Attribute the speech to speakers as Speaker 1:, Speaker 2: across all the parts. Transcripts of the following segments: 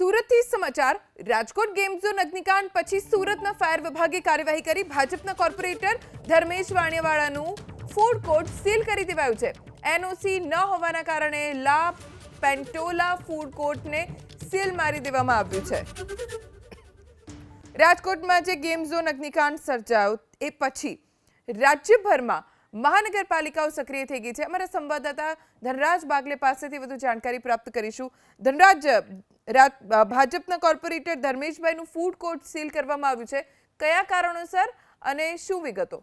Speaker 1: સુરતથી સમાચાર, Rajkot game zone અગ્નિકાંડ પછી સુરતના ફાયર વિભાગે કાર્યવાહી કરી ભાજપના કોર્પોરેટર ધર્મેશ વાણિયાવાળાનું ફૂડ કોર્ટ સીલ કરી દેવાયું છે. એનઓસી ન હોવાના કારણે લા પેન્ટોલા ફૂડ કોર્ટને સીલ મારી દેવામાં આવ્યું છે. રાજકોટમાં જે ગેમ ઝોન અગ્નિકાંડ સર્જાયો એ પછી રાજ્યભરમાં મહાનગરપાલિકાઓ સક્રિય થઈ ગઈ છે. અમારા સંવાદદાતા ધનરાજ બાગલે પાસેથી વધુ જાણકારી પ્રાપ્ત કરીશું. ધનરાજ ભાજપના કોર્પોરેટર ધર્મેશભાઈનું ફૂડ કોર્ટ સીલ કરવામાં આવ્યું છે. કયા કારણોસર અને શું વિગતો?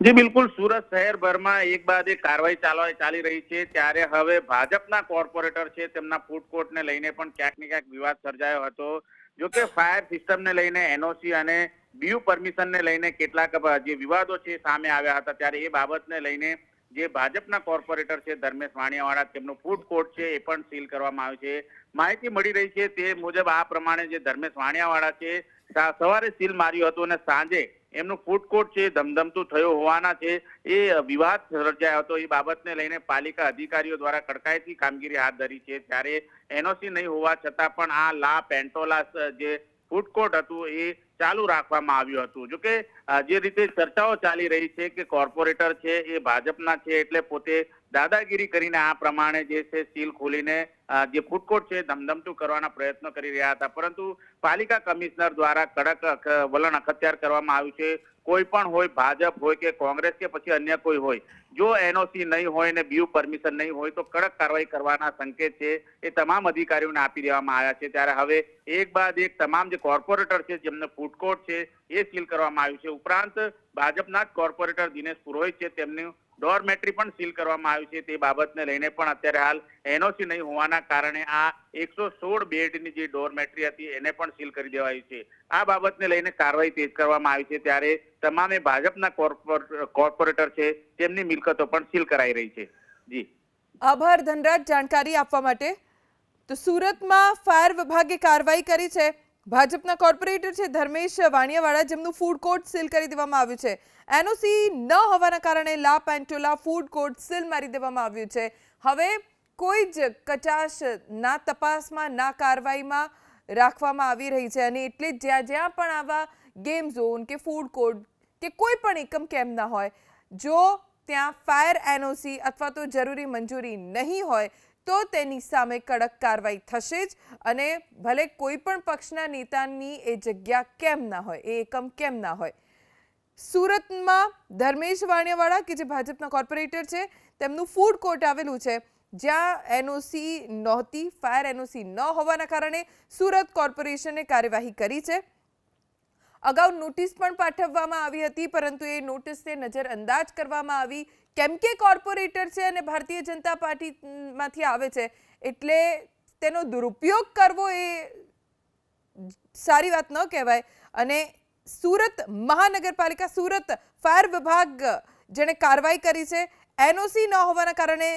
Speaker 2: જી, બિલકુલ. સુરત શહેરભરમાં એક બાદ એક કાર્યવાહી ચાલવા, ચાલી રહી છે. ત્યારે હવે ભાજપના કોર્પોરેટર છે, તેમના ફૂડ કોર્ટને લઈને પણ ક્યાંક ને ક્યાંક વિવાદ સર્જાયો હતો. જો કે ફાયર સિસ્ટમને લઈને, એનઓસી અને બીયુ પરમિશનને લઈને કેટલાક જે વિવાદો છે, સામે આવ્યા હતા. ત્યારે એ બાબતને લઈને જે ભાજપના કોર્પોરેટર છે, ધર્મેશ વાણિયાવાળા, તેમનું ફૂડ કોર્ટ છે, એ પણ સીલ કરવામાં આવ્યું છે. માહિતી મળી રહી છે તે મુજબ આ પ્રમાણે જે ધર્મેશ વાણિયાવાળા છે સવારે સીલ માર્યું હતું અને સાંજે એમનું ફૂડ કોર્ટ છે, ધમધમતું થયો હોવાના છે, એ વિવાદ સર્જાયો હતો. એ બાબતને લઈને પાલિકા અધિકારીઓ દ્વારા કડકાઈથી કામગીરી હાથ ધરી છે. ત્યારે એનઓસી નહીં હોવા છતાં પણ આ લા, પેન્ટોલાસ જે ફૂડ કોર્ટ હતું એ ચાલુ રાખવામાં આવ્યું હતું. જો કે જે રીતે ચર્ચાઓ ચાલી રહી છે કે કોર્પોરેટર છે, એ ભાજપના છે, એટલે પોતે દાદાગીરી કરીને આ પ્રમાણે જે છે સીલ ખોલીને જે ફૂડ કોર્ટ છે, ધમધમતું કરવાના પ્રયત્નો કરી રહ્યા હતા. પરંતુ પાલિકા કમિશનર દ્વારા કડક વલણ અખત્યાર કરવામાં આવ્યું છે. કોઈ પણ હોય, ભાજપ હોય કે કોંગ્રેસ કે પછી અન્ય કોઈ હોય, જો એનઓસી નહીં હોય ને બીયુ પરમિશન નહીં હોય, તો કડક કાર્યવાહી કરવાના સંકેત છે, એ તમામ અધિકારીઓને આપી દેવામાં આવ્યા છે. ત્યારે હવે એક બાદ એક તમામ જે કોર્પોરેટર છે, જેમને ફૂડકોર્ટ છે, એ સીલ કરવામાં આવ્યું છે. ઉપરાંત ભાજપના જ કોર્પોરેટર દિનેશ પુરોહિત છે, તેમનું ડોરમેટ્રી પણ સીલ કરવામાં આવ્યું છે. તે બાબતને લઈને પણ અત્યારે હાલ એનઓસી નહીં હોવાના કારણે આ એકસો સોળ બેડની જે ડોરમેટ્રી હતી એને પણ સીલ કરી દેવાયું છે. આ બાબતને લઈને કાર્યવાહી તેજ કરવામાં આવી છે. ત્યારે તમામે ભાજપના કોર્પોર- કોર્પોરેટર છે, તેમની મિલકતો પણ સીલ કરાઈ રહી છે. જી.
Speaker 1: આભાર ધનરાજ. જાણકારી આપવા માટે તો સુરતમાં ફાયર વિભાગે કાર્યવાહી કરી છે. ભાજપના કોર્પોરેટર છે ધર્મેશ વાણિયાવાળા, જેમનું ફૂડ કોર્ટ સીલ કરી દેવામાં આવ્યું છે. એનઓસી ન હોવાના કારણે લા પેન્ટોલા ફૂડ કોર્ટ સીલ મારી દેવામાં આવ્યું છે. હવે કોઈ જ કચાશ ના તપાસમાં, ના કાર્યવાહીમાં રાખવામાં આવી રહી છે અને એટલે જ્યાં જ્યાં પણ આવા ગેમ ઝોન કે ફૂડ કોર્ટ કે કોઈ પણ એકમ કેમ ના હોય, જો ત્યાં ફાયર એનઓસી અથવા તો જરૂરી મંજૂરી નહીં હોય તો તેની સામે કડક કાર્યવાહી થશે જ અને ભલે કોઈ પણ પક્ષના નેતાની એ જગ્યા કેમ ના હોય, એ એકમ કેમ ના હોય. સુરતમાં ધર્મેશ વાણિયાવાળા કે જે ભાજપના કોર્પોરેટર છે, તેમનું ફૂડ કોર્ટ આવેલું છે, જ્યાં એનઓસી નહોતી, ફાયર એનઓસી ન હોવાના કારણે સુરત કોર્પોરેશને કાર્યવાહી કરી છે. અગાઉ નોટિસ પણ પાઠવવામાં આવી હતી, પરંતુ એ નોટિસને નજરઅંદાજ કરવામાં આવી. કેમ કે કોર્પોરેટર છે અને ભારતીય જનતા પાર્ટીમાંથી આવે છે, એટલે તેનો દુરુપયોગ કરવો એ સારી વાત ન કહેવાય. અને સુરત મહાનગરપાલિકા, સુરત ફાયર વિભાગ જેણે કાર્યવાહી કરી છે, એનઓસી ન હોવાના કારણે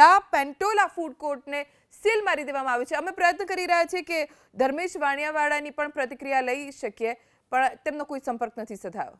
Speaker 1: લા પેન્ટોલા ફૂડ કોર્ટને સીલ મારી દેવામાં આવે છે. અમે પ્રયત્ન કરી રહ્યા છીએ કે ધર્મેશ વાણિયાવાળાની પણ પ્રતિક્રિયા લઈ શકીએ. પણ તેમનો કોઈ સંપર્ક નથી સધાયો.